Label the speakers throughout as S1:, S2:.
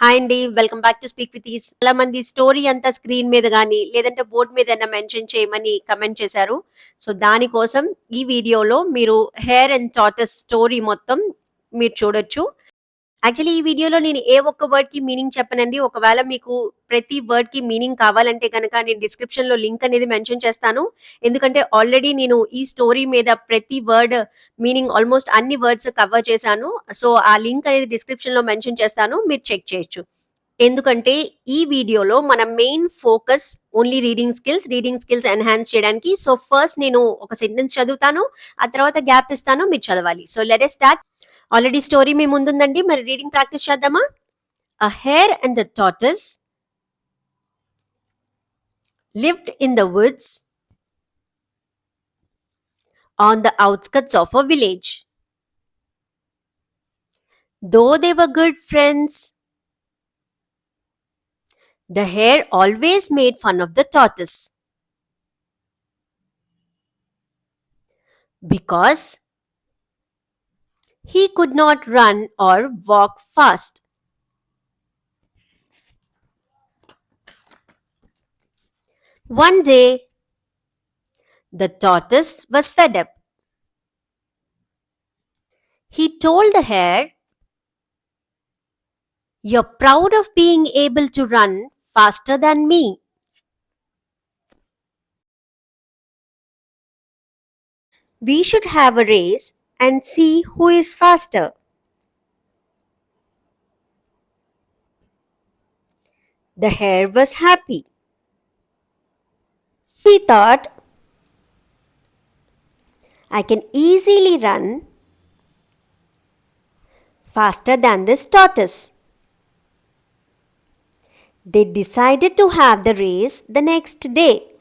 S1: Hi అండి welcome back to speak with ease చాలా మంది స్టోరీ అంతా స్క్రీన్ మీద కానీ లేదంటే బోర్డ్ మీద అయినా మెన్షన్ చేయమని కమెంట్ చేశారు. సో దానికోసం ఈ వీడియోలో మీరు హెయిర్ అండ్ టాటస్ స్టోరీ మొత్తం మీరు చూడొచ్చు. యాక్చువల్లీ ఈ వీడియోలో నేను ఏ ఒక్క వర్డ్కి మీనింగ్ చెప్పనండి. ఒకవేళ మీకు ప్రతి వర్డ్కి మీనింగ్ కావాలంటే కనుక నేను డిస్క్రిప్షన్లో లింక్ అనేది మెన్షన్ చేస్తాను. ఎందుకంటే ఆల్రెడీ నేను ఈ స్టోరీ మీద ప్రతి వర్డ్ మీనింగ్ ఆల్మోస్ట్ అన్ని వర్డ్స్ కవర్ చేశాను. సో ఆ లింక్ అనేది డిస్క్రిప్షన్లో మెన్షన్ చేస్తాను. మీరు చెక్ చేయొచ్చు. ఎందుకంటే ఈ వీడియోలో మన main focus only reading skills reading skills enhance చేయడానికి. సో ఫస్ట్ నేను ఒక సెంటెన్స్ చదువుతాను. ఆ తర్వాత గ్యాప్ ఇస్తాను. మీరు చదవాలి. So let start already story మీ ముందుందండి మరి రీడింగ్ ప్రాక్టీస్ చేద్దామా అ hair and the tattoos lived in the woods on the outskirts of a village. Though they were good friends, the hare always made fun of the tortoise. Because he could not run or walk fast. One day, the tortoise was fed up. He told the hare, You're proud of being able to run faster than me. We should have a race and see who is faster. The hare was happy. He thought, I can easily run faster than this tortoise. They decided to have the race the next day.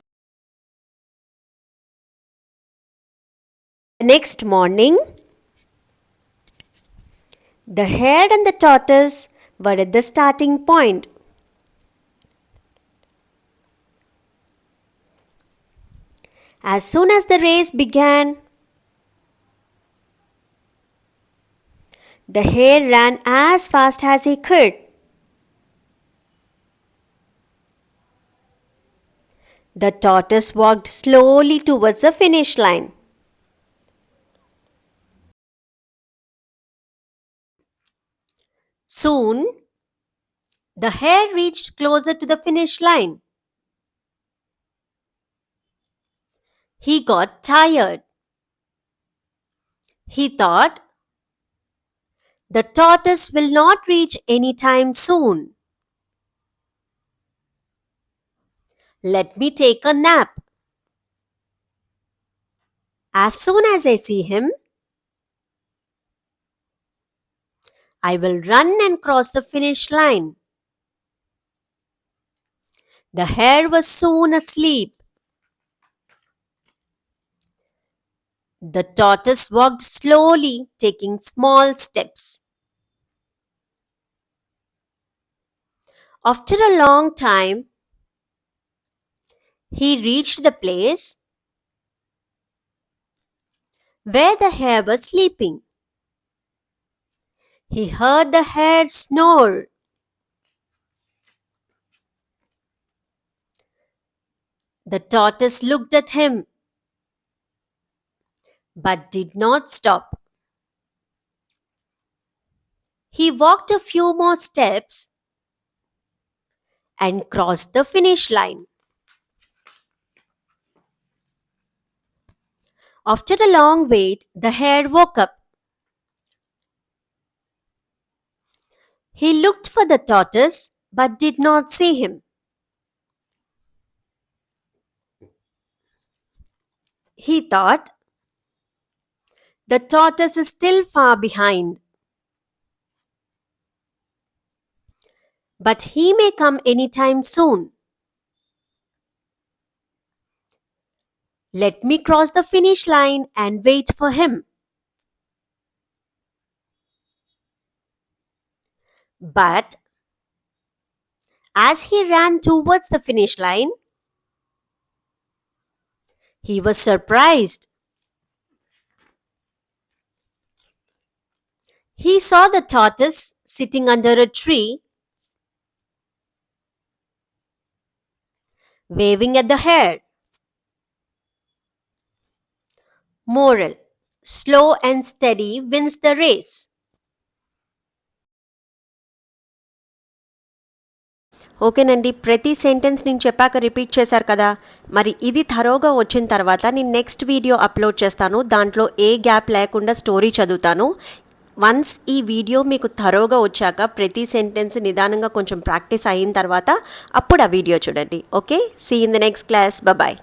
S1: Next morning, the hare and the tortoise were at the starting point. As soon as the race began, the hare ran as fast as he could. The tortoise walked slowly towards the finish line. Soon, the hare reached closer to the finish line. He got tired. He thought, the tortoise will not reach any time soon. Let me take a nap. As soon as I see him, I will run and cross the finish line. The hare was soon asleep. The tortoise walked slowly, taking small steps. After a long time, he reached the place where the hare was sleeping. He heard the hare snore. The tortoise looked at him but did not stop. He walked a few more steps and crossed the finish line. After a long wait, the hare woke up. He looked for the tortoise but did not see him. He thought, the tortoise is still far behind. But he may come any time soon. Let me cross the finish line and wait for him. But as he ran towards the finish line, he was surprised. He saw the tortoise sitting under a tree, waving at the hare. Moral Slow and steady wins the race. ఓకేనండి ప్రతి sentence నేను చెప్పాక repeat చేశారు కదా. మరి ఇది థరోగా వచ్చిన తర్వాత నేను నెక్స్ట్ వీడియో అప్లోడ్ చేస్తాను. దాంట్లో ఏ గ్యాప్ లేకుండా స్టోరీ చదువుతాను. వన్స్ ఈ వీడియో మీకు థరోగా వచ్చాక ప్రతి సెంటెన్స్ నిదానంగా కొంచెం ప్రాక్టీస్ అయిన తర్వాత అప్పుడు ఆ వీడియో చూడండి. Okay see in the next class bye